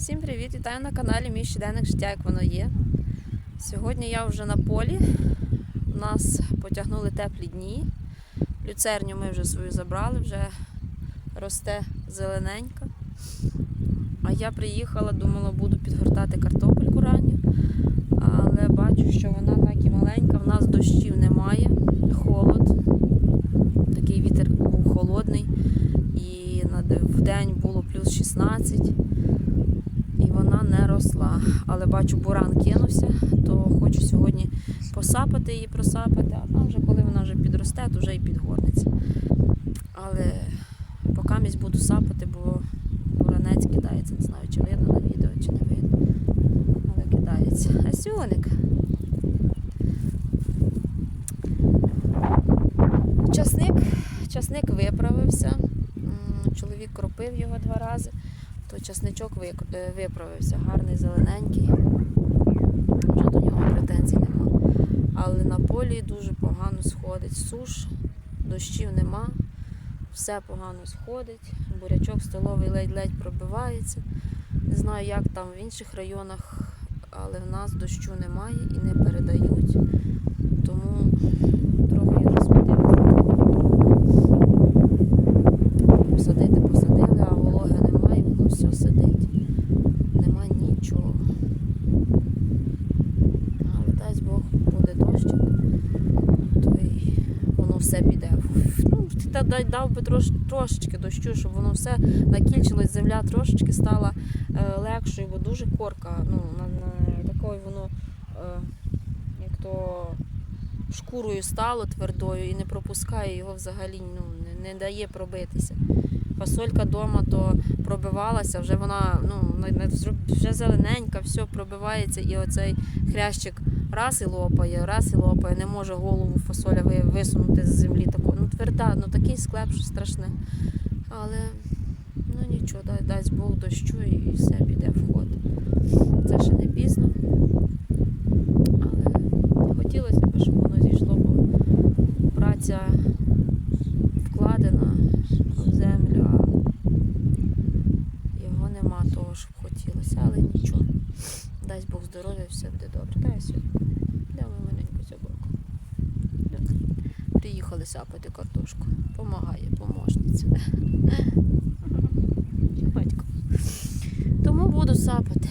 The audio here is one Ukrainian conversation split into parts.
Всім привіт! Вітаю на каналі Мій щоденник життя, як воно є. Сьогодні я вже на полі. У Нас потягнули теплі дні. Люцерню ми вже свою забрали, вже росте зелененька. А я приїхала, думала, буду підгортати картопельку ранню. Але бачу, що вона так і маленька, в нас дощів немає, холод. Такий вітер був холодний. І в день було плюс 16 і вона не росла. Але бачу, буран кинувся, то хочу сьогодні посапати її, просапати, а там вже коли вона вже підросте, то вже і підгорнеться. Але поки місь буду сапати, бо буранець кидається. Не знаю, чи видно на відео, чи не видно. Але кидається. А сьоник. Часник, часник виправився. Чоловік кропив його два рази то часничок е, виправився, гарний, зелененький. Вже до нього претензій нема. Але на полі дуже погано сходить суш, дощів нема, все погано сходить, бурячок столовий ледь-ледь пробивається. Не знаю, як там в інших районах, але в нас дощу немає і не передають. Тому трохи я засмутилася. Посадити посадили, а вологи немає, воно все сидить. Нема нічого. Але дасть Бог буде дощик, то й воно все піде. Ну, та дай- дав би трош, трошечки дощу, щоб воно все накінчилось, земля трошечки стала е, легшою, бо дуже корка. Ну, на, на такою воно, е, як то шкурою стало твердою і не пропускає його взагалі, ну, не, не дає пробитися. Фасолька вдома то пробивалася, вже вона ну, вже зелененька, все пробивається, і оцей хрящик раз і лопає, раз і лопає, не може голову фасоля висунути з землі. Тако, ну тверда, ну такий склеп, що страшне. Але ну нічого, дай, дасть Бог дощу і, все піде в ход. Це ще не пізно. Але хотілося б, щоб воно зійшло, бо праця вкладена в землю, а його нема того, щоб хотілося, але нічого. Дасть Бог здоров'я, все буде добре. Дай сьогодні. Йдемо маленьку собаку. Приїхали сапати картошку. Помагає, поможниця. Батько. Тому буду сапати.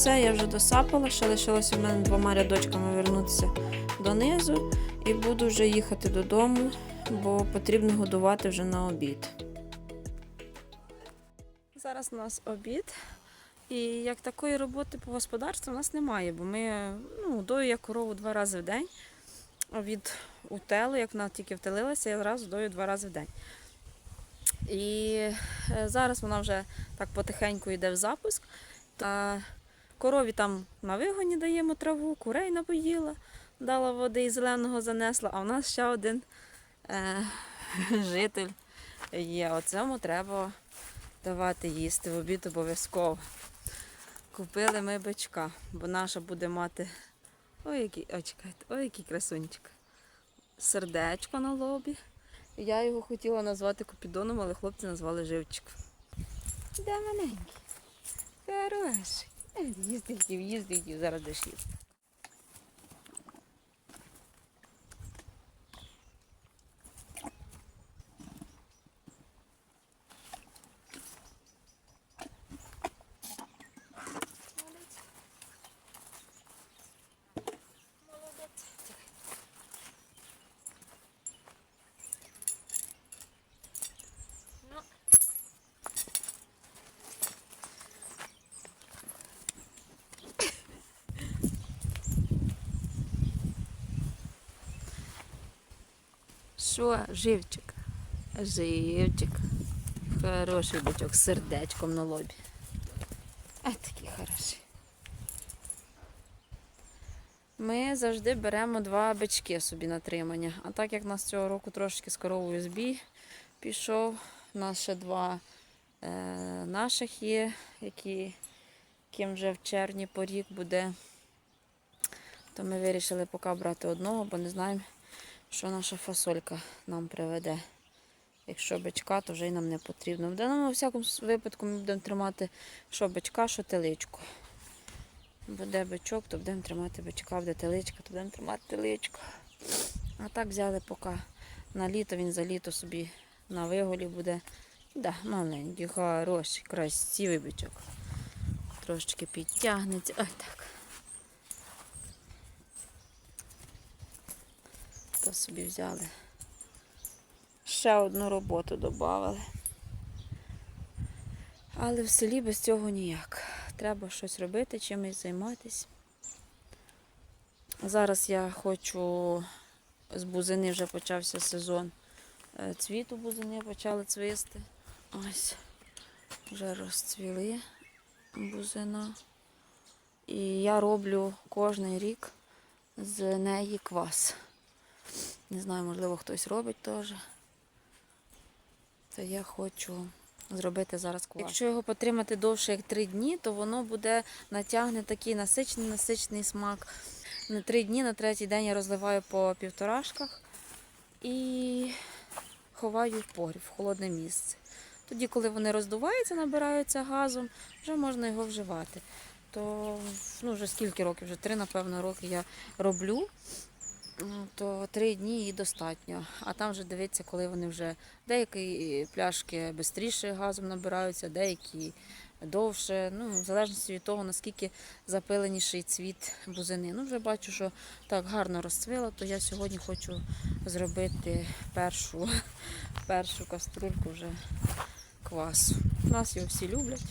Все, я вже досапала, ще лишилося в мене двома рядочками вернутися донизу і буду вже їхати додому, бо потрібно годувати вже на обід. Зараз у нас обід. І як такої роботи по господарству у нас немає, бо ми ну, дою я корову два рази в день. Від утелу, як вона тільки втелилася, я зразу дою два рази в день. І е, зараз вона вже так потихеньку йде в запуск. Та корові там на вигоні даємо траву, курей напоїла, дала води і зеленого занесла, а в нас ще один е, житель є. Оцьому треба давати їсти в обід обов'язково. Купили ми бичка, бо наша буде мати. Ой, який, ой, чекайте, ой, який красунчик. Сердечко на лобі. Я його хотіла назвати Купідоном, але хлопці назвали живчик. Де маленький? Хороший. Їсти хотів, зараз деш їсти. Що, живчик? Живчик. Хороший бичок з сердечком на лобі. А такий хороший. Ми завжди беремо два бички собі на тримання. А так як нас цього року трошки з коровою збій пішов, у нас ще два е, наших є, які, яким вже в червні порік буде. То ми вирішили поки брати одного, бо не знаємо, що наша фасолька нам приведе. Якщо бичка, то вже й нам не потрібно. В даному всякому випадку ми будемо тримати що бичка, що теличку. Буде бичок, то будемо тримати бичка, буде теличка, то будемо тримати теличку. А так взяли поки на літо, він за літо собі на виголі буде. Да, маленький, хороший, красивий бичок. Трошечки підтягнеться. Ой так. То собі взяли. Ще одну роботу додали. Але в селі без цього ніяк. Треба щось робити, чимось займатися. Зараз я хочу з бузини вже почався сезон. Е, Цвіту бузини почали цвісти. Ось вже розцвіли бузина. І я роблю кожен рік з неї квас. Не знаю, можливо, хтось робить теж. То я хочу зробити зараз квас. Якщо його потримати довше, як три дні, то воно буде натягне такий насичений, насичений смак. На три дні, на третій день я розливаю по півторашках і ховаю в погріб, в холодне місце. Тоді, коли вони роздуваються, набираються газом, вже можна його вживати. То ну, вже скільки років, вже три, напевно, роки я роблю. Ну, то три дні і достатньо. А там вже дивиться, коли вони вже деякі пляшки швидше газом набираються, деякі довше. Ну, в залежності від того, наскільки запиленіший цвіт бузини. Ну, вже бачу, що так гарно розцвіло, то я сьогодні хочу зробити першу, першу каструльку вже квасу. Нас його всі люблять.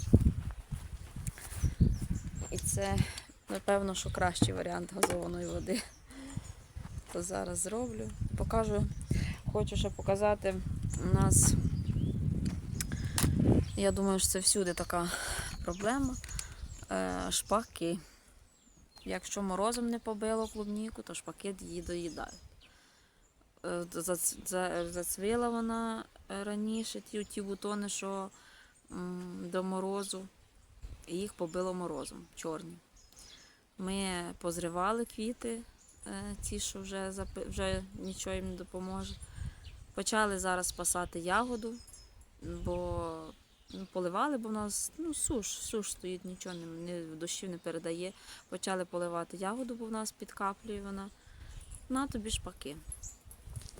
І це, напевно, що кращий варіант газованої води то зараз зроблю. Покажу, хочу ще показати у нас, я думаю, що це всюди така проблема. Е, шпаки. Якщо морозом не побило клубніку, то шпаки її доїдають. Е, Зацвіла вона раніше, ті, ті бутони, що до морозу, їх побило морозом чорні. Ми позривали квіти, ті, що вже, вже нічого їм не допоможе. Почали зараз спасати ягоду, бо ну, поливали, бо в нас ну, суш, суш стоїть, нічого не, не, дощів не передає. Почали поливати ягоду, бо в нас підкаплює вона. На тобі шпаки.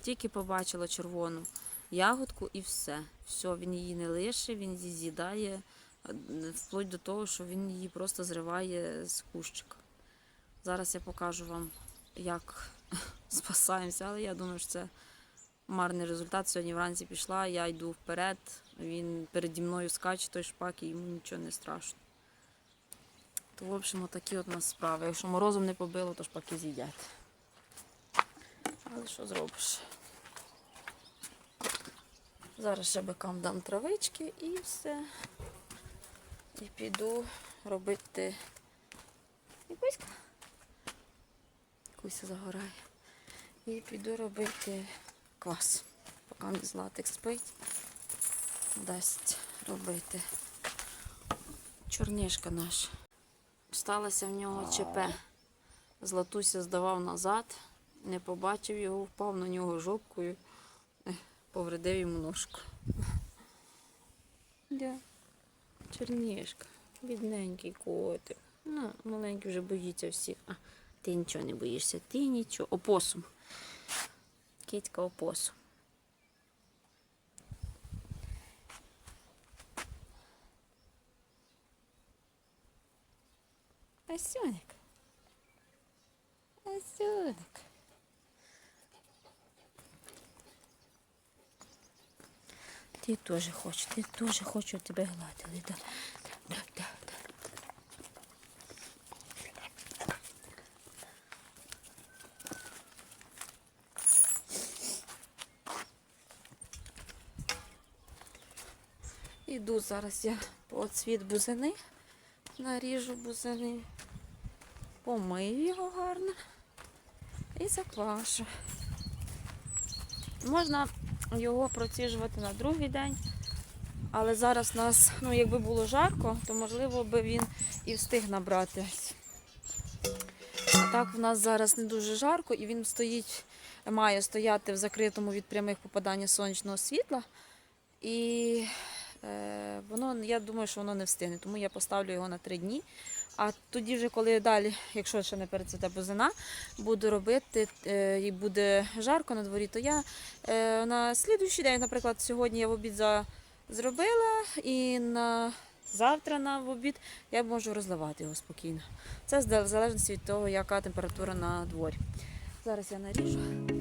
Тільки побачила червону ягодку і все. Все, він її не лише, він її з'їдає е, вплоть до того, що він її просто зриває з кущика. Зараз я покажу вам, як спасаємося, але я думаю, що це марний результат. Сьогодні вранці пішла, я йду вперед, він переді мною скаче той шпак і йому нічого не страшно. То, в общем, такі от нас справи. Якщо морозом не побило, то шпаки з'їдять. Але що зробиш? Зараз ще бикам дам травички і все. І піду робити. І. Куся загорає. І піду робити квас. Поки златик спить, дасть робити. Чорнишка наш. Сталося в нього ЧП. Златуся здавав назад, не побачив його, впав на нього жопкою, повредив йому ножку. Да. Чорнішка, бідненький котик. Ну, маленький вже боїться всіх. Ти нічого не боїшся, ти нічого. Опосум. Кітька опосум. Асюник. Асюник. Ти теж хочеш, ти теж хочу тебе гладили. Да, да, да, да. Іду зараз я по цвіт бузини, наріжу бузини, помию його гарно і заквашу. Можна його проціжувати на другий день, але зараз нас, ну якби було жарко, то можливо би він і встиг набратись. А так в нас зараз не дуже жарко і він стоїть, має стояти в закритому від прямих попадання сонячного світла. І воно, я думаю, що воно не встигне, тому я поставлю його на три дні. А тоді, вже коли далі, якщо ще не перецвіте бузина, буду робити е, і буде жарко на дворі, то я е, на слідуючий день, наприклад, сьогодні я в обід за, зробила, і на завтра на в обід я можу розливати його спокійно. Це в залежності від того, яка температура на дворі. Зараз я наріжу.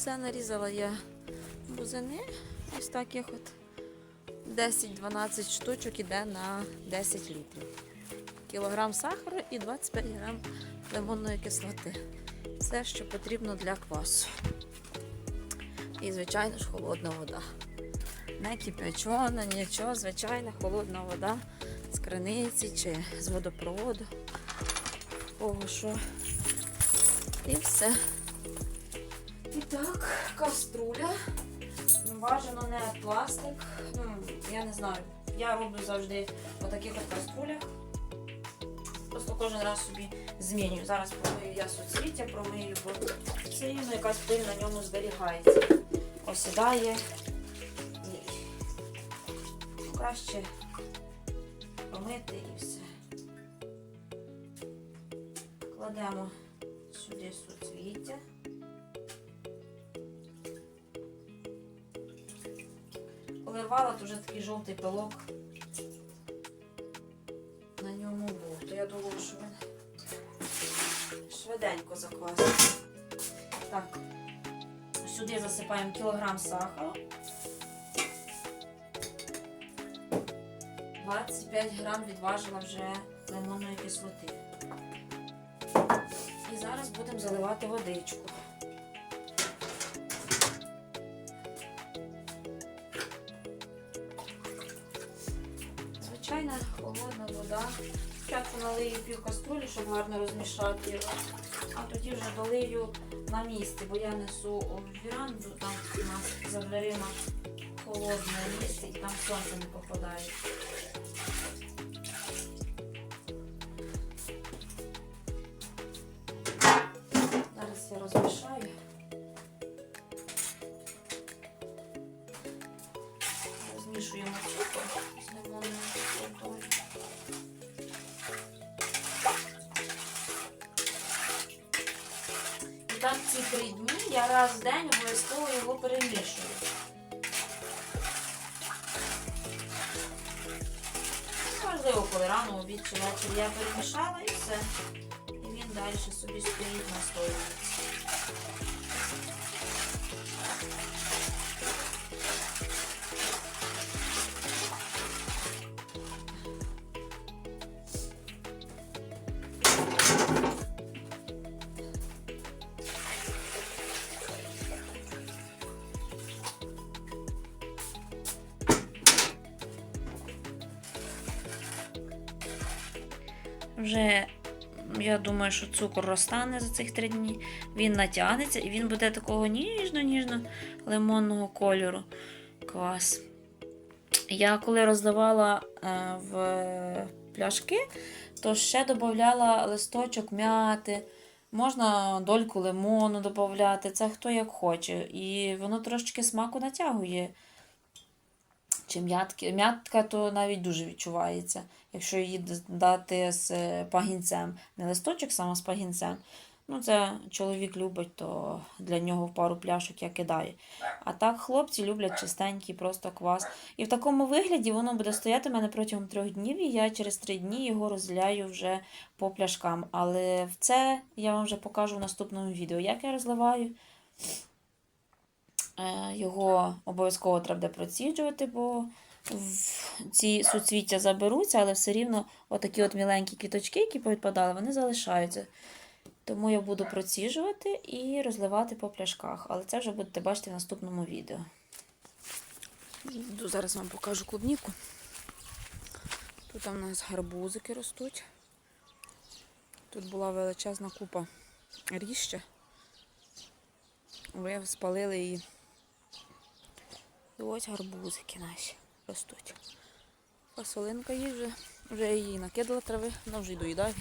Все нарізала я бузини. Ось таких от 10-12 штучок іде на 10 літрів. Кілограм сахару і 25 грам лимонної кислоти. Все, що потрібно для квасу. І, звичайно ж, холодна вода. Не кипячена, нічого, звичайна холодна вода з криниці чи з водопроводу. Кого що. І все. І так, каструля. Бажано не пластик. Ну, я не знаю. Я роблю завжди по таких от каструлях. Просто кожен раз собі змінюю. Зараз промию я суцвіття, промию, бо все рівно якась пиль на ньому зберігається. Осідає. І ну, краще помити і все. Кладемо сюди суцвіття. Коли рвала, то вже такий жовтий пилок на ньому був. То я думала, що він швиденько заквасить. Так, сюди засипаємо кілограм сахару. 25 грам відважила вже лимонної кислоти. І зараз будемо заливати водичку. Налию пів каструлі, щоб гарно розмішати а тоді вже долию на місці, бо я несу віранду, там у нас за дверима холодне місце і там сонце не попадає. Вже я думаю, що цукор розтане за цих три дні. Він натягнеться і він буде такого ніжно-ніжно лимонного кольору. Клас. Я коли роздавала е, в пляшки, то ще додавала листочок м'яти. Можна дольку лимону додати, це хто як хоче. І воно трошечки смаку натягує. Чи м'ятки. М'ятка то навіть дуже відчувається, якщо її дати з е, пагінцем. Не листочок саме з пагінцем. Ну, це чоловік любить, то для нього в пару пляшок я кидаю. А так хлопці люблять чистенький просто квас. І в такому вигляді воно буде стояти в мене протягом трьох днів, і я через три дні його розділяю вже по пляшкам. Але це я вам вже покажу в наступному відео, як я розливаю. Е, Його обов'язково треба буде проціджувати, бо ці суцвіття заберуться, але все рівно отакі от міленькі квіточки, які повідпадали, вони залишаються. Тому я буду проціжувати і розливати по пляшках. Але це вже будете бачити в наступному відео. Зараз вам покажу клубніку. Тут у нас гарбузики ростуть. Тут була величезна купа ріща. Ви спалили її. І ось гарбузики наші ростуть. Фасолинка їй вже, вже її накидала трави, вона вже й доїдає.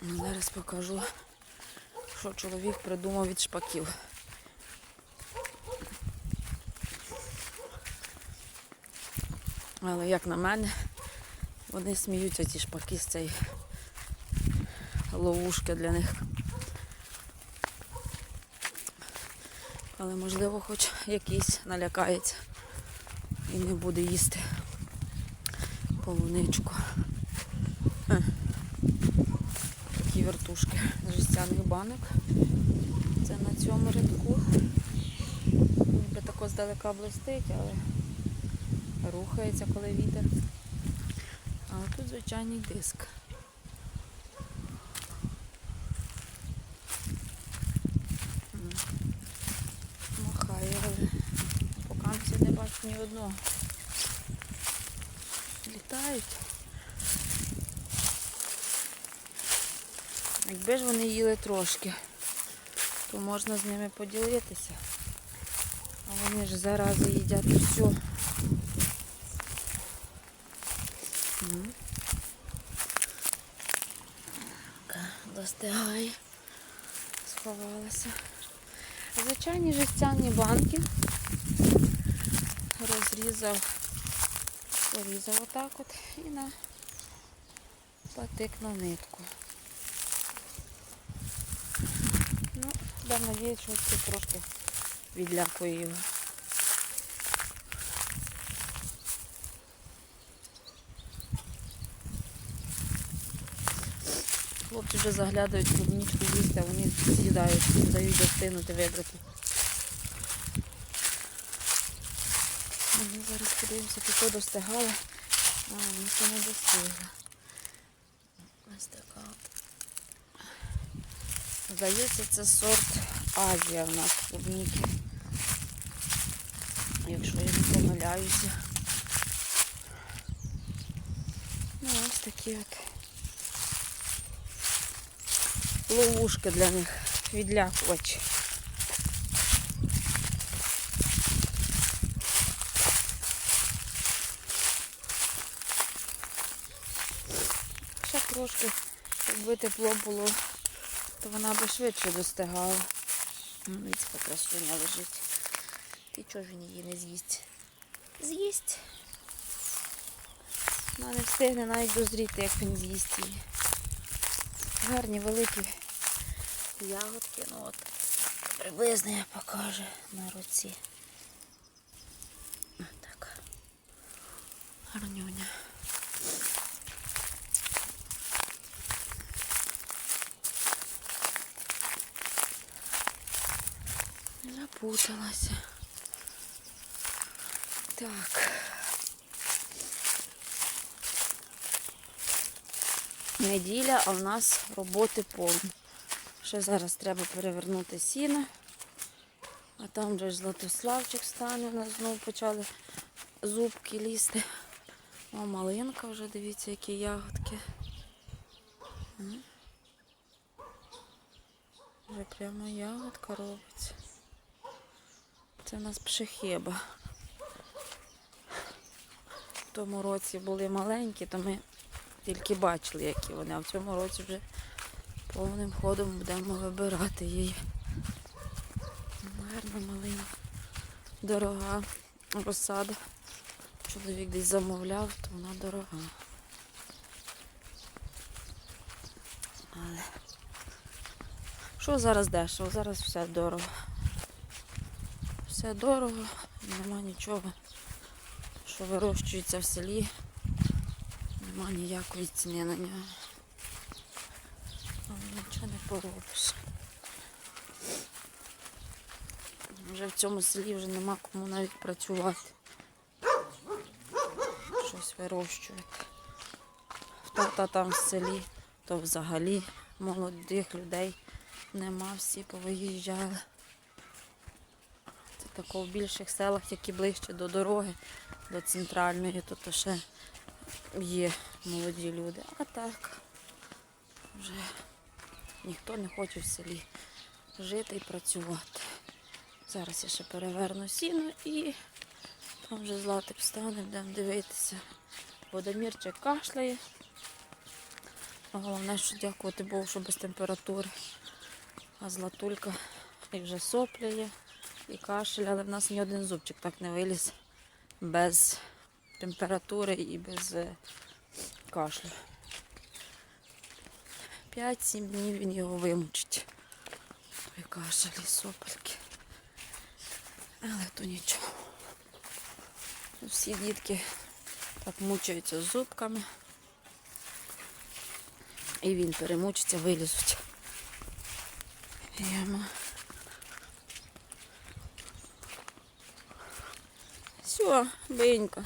Ну, Зараз покажу, що чоловік придумав від шпаків. Але як на мене, вони сміються ці шпаки з цієї ловушки для них. Але можливо хоч якийсь налякається і не буде їсти полуничку. Такі вертушки з банок. Це на цьому рядку. Ніби тако здалека блистить, але рухається, коли вітер. А тут звичайний диск. М. Махає, але покамців не бачу ні одного. Літають. Якби ж вони їли трошки, то можна з ними поділитися. А вони ж зарази їдять все. Достигає. Сховалася. Звичайні жестяні банки. Розрізав, порізав отак от і на патик на нитку. Ну, дам надіюсь, що це трошки відлякує його. Хлопці вже заглядають в клубничку їсти, а вони з'їдають, дають достигнути, вибрати. Ми зараз подивимося, яку достигали. А, ще не достигли. Ось така. Здається, це сорт Азія в нас клубніки. Якщо я не помиляюся. Ну, ось такі от ловушки для них відлякувач. трошки, якби тепло було, то вона би швидше достигала. Дивіться, красуня лежить. І чого ж він її не з'їсть? З'їсть. Вона не встигне навіть дозріти, як він з'їсть її. Гарні великі ягодки, ну от приблизно я покажу на руці. Так. Гарнюня. Запуталася. Так. Неділя, а в нас роботи повно. Ще зараз треба перевернути сіно. А там вже ж Златославчик стане, у нас знову почали зубки лізти. О, малинка вже, дивіться, які ягодки. Вже прямо ягодка робиться. Це в нас пшехиба. В тому році були маленькі, то ми тільки бачили, які вони, а в цьому році вже повним ходом будемо вибирати її. Гарна малина, дорога розсада. Чоловік десь замовляв, то вона дорога. Але що зараз дешево? Зараз все дорого. Все дорого, нема нічого, що вирощується в селі. Нема ніякої ціни на нього. Але нічого не поробиш. Вже в цьому селі вже нема кому навіть працювати. Щось вирощувати. Тата там в селі, то взагалі молодих людей нема, всі повиїжджали. Тако в більших селах, які ближче до дороги, до центральної, то ще є молоді люди. А так вже ніхто не хоче в селі жити і працювати. Зараз я ще переверну сіно і там вже златик встане, будемо дивитися. Водомірчик кашляє. А головне, що дякувати Богу, що без температури. А златулька і вже сопляє, і кашель, але в нас ні один зубчик так не виліз без температури і без е, кашлю. 5-7 днів він його вимучить. Той кашель і сопельки. Але то нічого. Всі дітки так мучаються з зубками. І він перемучиться, вилізуть. Йому. Все, бинько.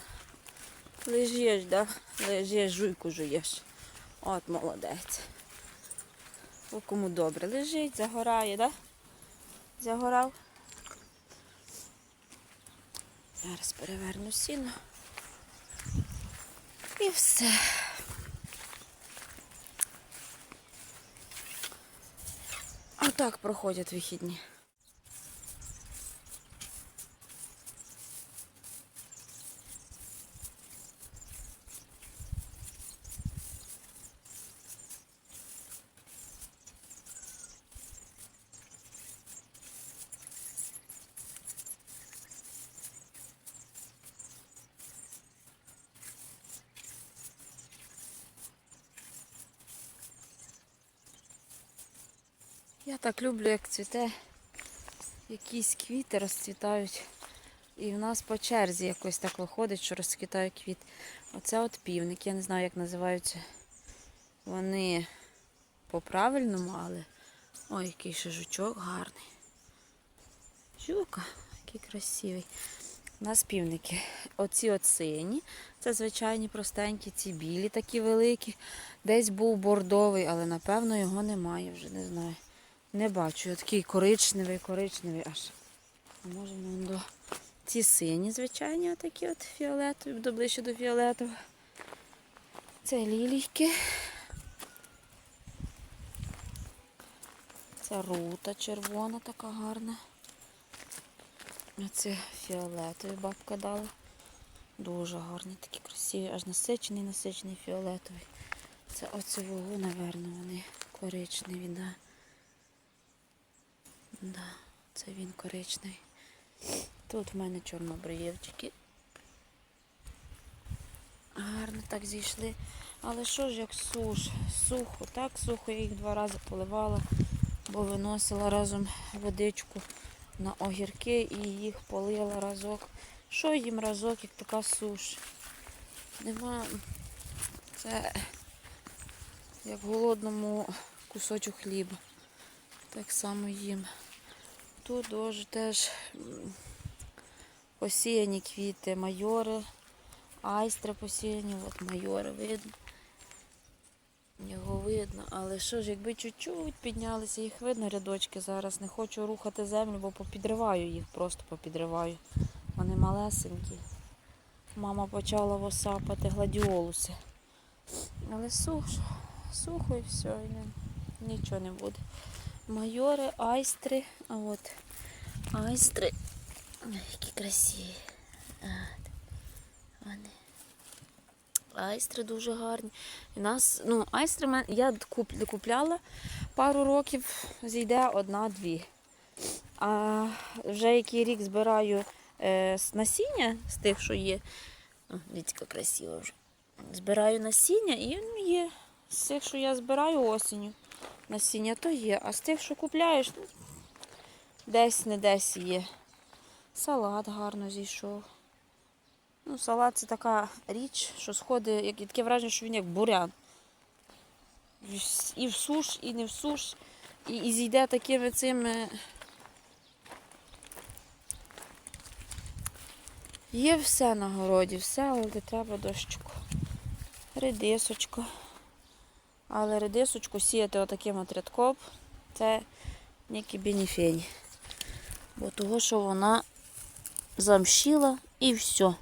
Лежиш, да? Лежиш, жуйку жуєш. От молодець. О, кому добре. Лежить, загорає, да? Загорав. Зараз переверну сіно. І все. А так проходять вихідні. Я так люблю, як цвіте. Якісь квіти розцвітають. І в нас по черзі якось так виходить, що розцвітає квіт. Оце от півник, я не знаю, як називаються. Вони по-правильному, але... Ой, який ще жучок гарний. Жука, який красивий. У нас півники. Оці от сині. Це звичайні простенькі, ці білі такі великі. Десь був бордовий, але напевно його немає, вже не знаю. Не бачу. Такий коричневий, коричневий аж. Може до ці сині, звичайні, отакі от фіолетові, до ближче до фіолетового. Це лілійки. Це рута червона, така гарна. А це фіолетовий бабка дала. Дуже гарний, такі красиві, аж насичений, насичений фіолетовий. Це оце вогу, напевно, вони коричневі, да. Да, це він коричневий. Тут в мене чорнобриєвчики. Гарно так зійшли. Але що ж як суш? Сухо, так сухо, я їх два рази поливала, бо виносила разом водичку на огірки і їх полила разок. Що їм разок, як така суш? Нема. Це як голодному кусочок хліба. Так само їм. Тут дуже теж посіяні квіти, майори, айстри посіяні, от майори видно. Його видно, але що ж, якби чуть-чуть піднялися, їх видно рядочки зараз. Не хочу рухати землю, бо попідриваю їх, просто попідриваю. Вони малесенькі. Мама почала восапати гладіолуси. Але сухо, сухо і все, і нічого не буде. Майори, айстри, а от айстри. Ой, Які красиві. От. Вони. Айстри дуже гарні. І нас, ну, айстри я куп- купляла пару років, зійде одна-дві. А вже який рік збираю е, насіння з тих, що є. О, дивіться, красиво вже. Збираю насіння і ну, є. З тих, що я збираю осінню. Насіння то є. А з тих, що купляєш, ну, десь не десь є. Салат гарно зійшов. Ну, салат це така річ, що сходить, як таке враження, що він як бурян. І в суш, і не в суш. І, і зійде такими цими. Є все на городі, все, але треба дощику. Редисочка. Але редисочку сіяти отаким от рядком це ніякі бенефені. Бо того, що вона замщила і все.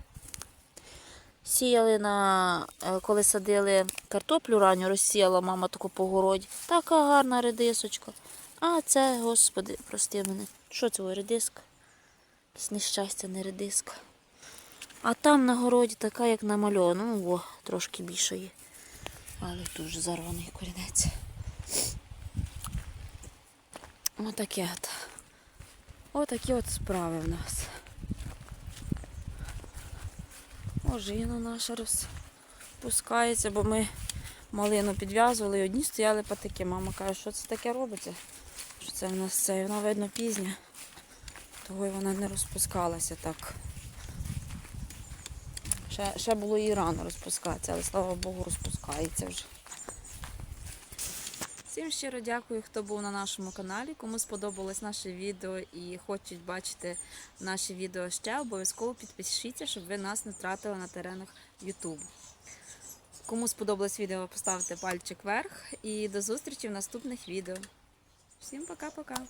Сіяли на, е, коли садили картоплю ранню, розсіяла мама таку по городі. Така гарна редисочка. А це, господи, прости мене. Що це редиска? Якесь нещастя, не редиска. А там на городі така, як намальована. Ну, о, трошки більше є. Але дуже зарваний корінець. Отаке от. Отакі от справи в нас. Ожина наша розпускається, бо ми малину підв'язували і одні стояли патики. Мама каже, що це таке робиться? Що це в нас це? Вона видно пізня, того й вона не розпускалася так. Ще, ще було і рано розпускатися, але слава Богу, розпускається вже. Всім щиро дякую, хто був на нашому каналі. Кому сподобалось наше відео і хочуть бачити наші відео ще, обов'язково підпишіться, щоб ви нас не втратили на теренах YouTube. Кому сподобалось відео, поставте пальчик вверх і до зустрічі в наступних відео. Всім пока-пока!